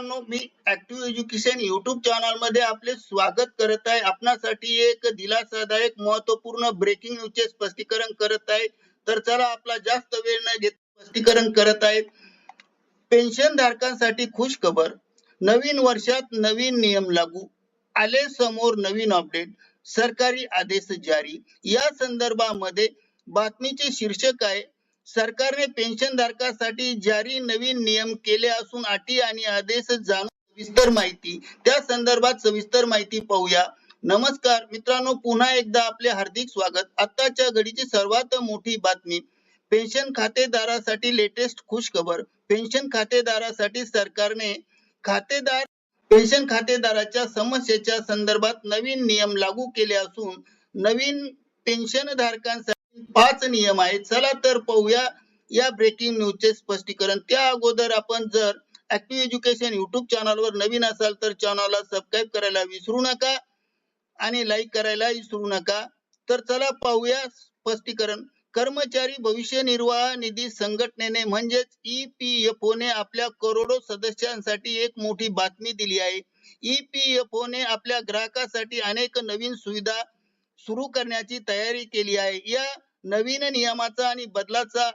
मित्रांनो मी active education YouTube चॅनलमध्ये आपले स्वागत करत आहे. आपणासाठी एक दिलासादायक महत्त्वपूर्ण ब्रेकिंग न्यूज चे स्पष्टीकरण करत आहे. तर चला आपला जास्त वेळ न घेत स्पष्टीकरण करत आहे. पेन्शन धारकांसाठी खुश खबर नवीन वर्षात नवीन नियम लागू. आले समोर नवीन अपडेट सरकारी आदेश जारी. या संदर्भामध्ये बातमीचे शीर्षक आहे सरकारने पेन्शन धारकासाठी जारी नवीन नियम केले असून अटी आणि आदेश जाणून सविस्तर माहिती. त्या संदर्भात सविस्तर माहिती पाहूया. नमस्कार मित्रांनो पुन्हा एकदा आपले हार्दिक स्वागत. आताच्या घडीची सर्वात मोठी बातमी पेन्शन खातेदारासाठी लेटेस्ट खुश खबर पेन्शन खातेदारासाठी सरकारने खातेदार पेन्शन खातेदाराच्या समस्येच्या संदर्भात नवीन नियम लागू केले असून नवीन पेन्शन धारकांसाठी पाच नियम आहेत. चला तर पाहूया. या ब्रेकिंग न्यूजचे स्पष्टीकरण. त्या अगोदर आपण जर ऍक्टिव्ह एज्युकेशन युट्यूब चॅनलवर नवीन असाल तर चॅनलला सबस्क्राईब करायला विसरू नका आणि लाईक करायला विसरू नका. तर चला पाहूया स्पष्टीकरण. कर्मचारी भविष्य निर्वाह निधी संघटनेने म्हणजेच ई पी एफ ने आपल्या करोडो सदस्यांसाठी एक मोठी बातमी दिली आहे. ई पी एफ ने आपल्या ग्राहकासाठी अनेक नवीन सुविधा सुरू करण्याची तयारी केली आहे. या नवीन नियमाचा आणि बदलाचा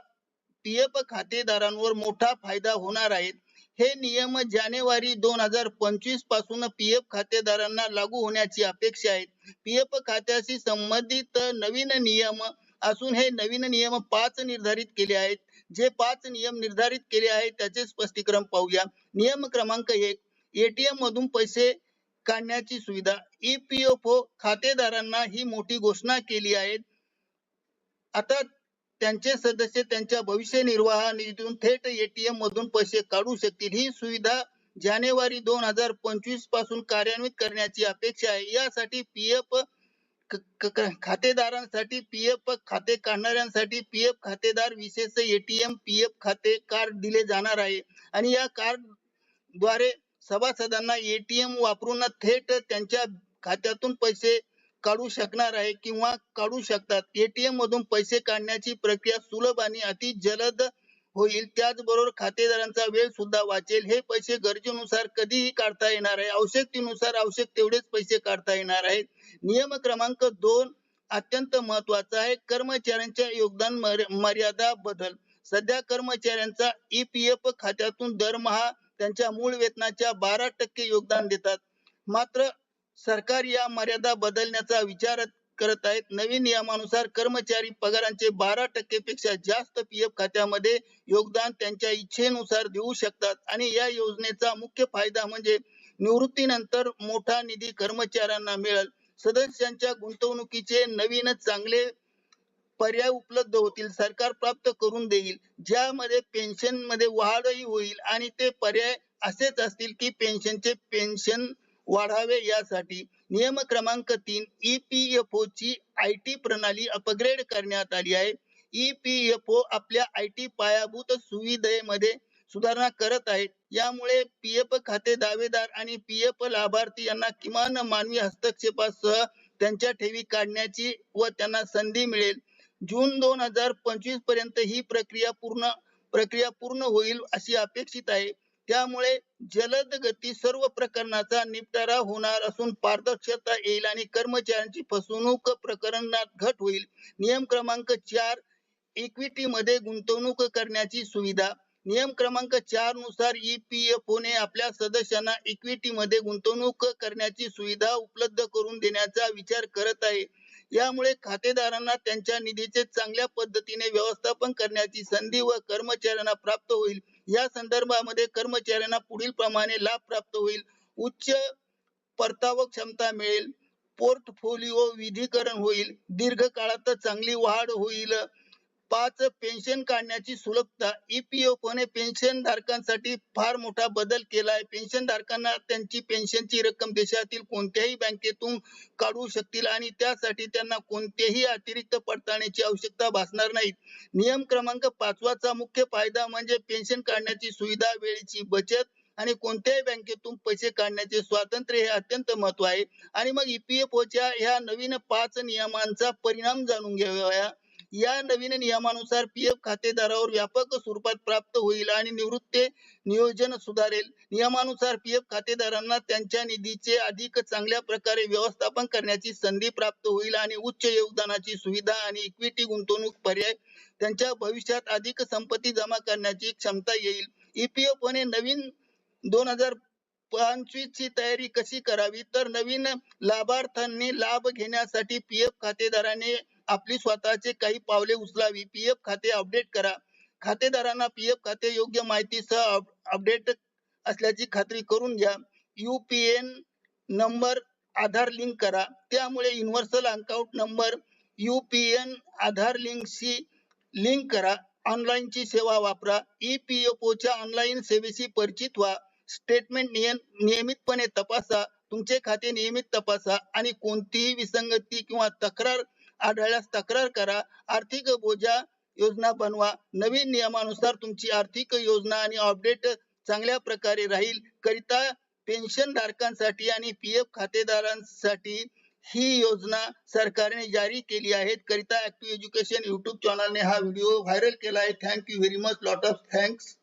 पी एफ खातेदारांवर मोठा फायदा होणार आहे. हे नियम जानेवारी दोन हजार पंचवीसपासून पी एफ खातेदारांना लागू होण्याची अपेक्षा आहे. पी एफ खात्याशी संबंधित नवीन नियम असून हे नवीन नियम पाच निर्धारित केले आहेत. जे पाच नियम निर्धारित केले आहेत त्याचे स्पष्टीकरण पाहूया. नियम क्रमांक एक एटीएम मधून पैसे काढण्याची सुविधा. ईपीएफओ खातेदारांना ही मोठी घोषणा केली आहे. आता त्यांचे सदस्य त्यांच्या भविष्य निर्वाह निधीतून थेट एटीएम मधून पैसे काढू शकतील. ही सुविधा जानेवारी दोन हजार पंचवीसपासून कार्यान्वित करण्याची अपेक्षा आहे. यासाठी पी एफ खातेदारांसाठी पी एफ खाते काढणाऱ्यांसाठी पी एफ खातेदार विशेष एटीएम पी एफ खाते कार्ड दिले जाणार आहे. आणि या कार्डद्वारे सभासदांना एटीएम वापरून थेट त्यांच्या खात्यातून पैसे काढू शकणार आहे किंवा काढू शकतात. एटीएम मधून पैसे काढण्याची प्रक्रिया सुलभ आणि अति जलद होईल. त्याचबरोबर खातेदारांचा वेळ सुद्धा वाचेल. हे पैसे गरजेनुसार कधीही काढता येणार आहे. आवश्यकतेनुसार आवश्यक तेवढेच पैसे काढता येणार आहेत. नियम क्रमांक दोन अत्यंत महत्त्वाचा आहे. कर्मचाऱ्यांच्या योगदान मर्यादा बदल. सध्या कर्मचाऱ्यांचा ईपीएफ खात्यातून दरमहा त्यांच्या मूळ वेतनाच्या बारा टक्के योगदान देतात. मात्र सरकार या मर्यादा बदलण्याचा विचार करत आहेत. नवीन नियमानुसार कर्मचारी पगारांचे बारा टक्के पेक्षा जास्त पीएफ खात्यामध्ये योगदान त्यांच्या इच्छेनुसार देऊ शकतात. आणि या योजनेचा मुख्य फायदा म्हणजे निवृत्तीनंतर मोठा निधी कर्मचाऱ्यांना मिळेल. सदस्यांच्या गुंतवणुकीचे नवीन चांगले पर्याय उपलब्ध होतील. सरकार प्राप्त करून देईल. ज्यामध्ये पेन्शनमध्ये वाढही होईल आणि ते पर्याय असेच असतील की पेन्शनचे पेन्शन वाढावे यासाठी नियम क्रमांक तीन ईपीएफओ ची आय टी प्रणाली अपग्रेड करण्यात आली आहे. ईपीएफओ आपल्या आय टी पायाभूत सुविधेमध्ये सुधारणा करत आहेत. यामुळे पीएफ खाते दावेदार आणि पीएफ लाभार्थी यांना किमान मानवी हस्तक्षेपासह त्यांच्या ठेवी काढण्याची व त्यांना संधी मिळेल. जून दोन हजार पंचवीसपर्यंत ही प्रक्रिया पूर्ण प्रक्रिया पूर्ण होईल अशी अपेक्षित आहे. त्यामुळे जलद गती सर्व प्रकरणाचा निपटारा होणार असून पारदर्शकता येईल आणि कर्मचाऱ्यांची फसवणूक प्रकरणात घट होईल. नियम क्रमांक चार इक्विटी मध्ये गुंतवणूक करण्याची सुविधा. नियम क्रमांक चारनुसार ईपीएफओ ने आपल्या सदस्यांना इक्विटी मध्ये गुंतवणूक करण्याची सुविधा उपलब्ध करून देण्याचा विचार करत आहे. यामुळे खातेदारांना त्यांच्या निधीचे चांगल्या पद्धतीने व्यवस्थापन करण्याची संधी व कर्मचाऱ्यांना प्राप्त होईल. या संदर्भामध्ये कर्मचाऱ्यांना पुढील प्रमाणे लाभ प्राप्त होईल उच्च परतावा क्षमता मिळेल पोर्टफोलिओ विधीकरण होईल दीर्घकाळात चांगली वाढ होईल. पाच पेन्शन काढण्याची सुलभता ईपीएफओने पेन्शन धारकांसाठी फार मोठा बदल केला आहे. पेन्शन धारकांना त्यांची पेन्शनची रक्कम देशातील कोणत्याही बँकेतून काढू शकतील आणि त्यासाठी त्यांना कोणतेही अतिरिक्त पडताळणीची आवश्यकता भासणार नाही. नियम क्रमांक पाचवाचा मुख्य फायदा म्हणजे पेन्शन काढण्याची सुविधा वेळेची बचत आणि कोणत्याही बँकेतून पैसे काढण्याचे स्वातंत्र्य हे अत्यंत महत्त्व आहे. आणि मग ईपीएफओच्या ह्या नवीन पाच नियमांचा परिणाम जाणून घेऊया या नवीन नियमानुसार पी एफ खातेदारावर व्यापक स्वरूपात प्राप्त होईल आणि निवृत्ती नियोजन सुधारेल. नियमानुसार पी एफ खातेदारांना त्यांच्या निधीचे अधिक चांगल्या प्रकारे व्यवस्थापन करण्याची संधी प्राप्त होईल आणि उच्च योगदानाची सुविधा आणि इक्विटी गुंतवणूक पर्याय त्यांच्या भविष्यात अधिक संपत्ती जमा करण्याची क्षमता येईल. ईपीएफ ने नवीन दोन हजार पंचवीस ची तयारी कशी करावी? तर नवीन लाभार्थ्यांनी लाभ घेण्यासाठी पी एफ खातेदाराने आपली स्वतःचे काही पावले उचलावी. पीएफ खाते अपडेट करा. खातेदारांना पीएफ खाते योग्य माहितीसह अपडेट असल्याची खात्री करून घ्या. युपीएन नंबर आधार लिंक करा. त्यामुळे universal account number UPN Aadhaar लिंकशी link करा. ऑनलाईनची सेवा वापरा. ई पी एफ च्या ऑनलाईन सेवेशी परिचित व्हा. स्टेटमेंट नियम नियमितपणे तपासा. तुमचे खाते नियमित तपासा. आणि कोणतीही विसंगती किंवा तक्रार आढळल्यास तक्रार करा. आर्थिक बोजा योजना बनवा. नवीन नियमानुसार तुमची आर्थिक योजना आणि अपडेट चांगल्या प्रकारे राहील. करिता पेन्शन धारकांसाठी आणि पी एफ खातेदारांसाठी ही योजना सरकारने जारी केली आहे करिता ऍक्टिव्ह एज्युकेशन युट्यूब चॅनलने हा व्हिडिओ व्हायरल केला आहे. Thank you very much lot of thanks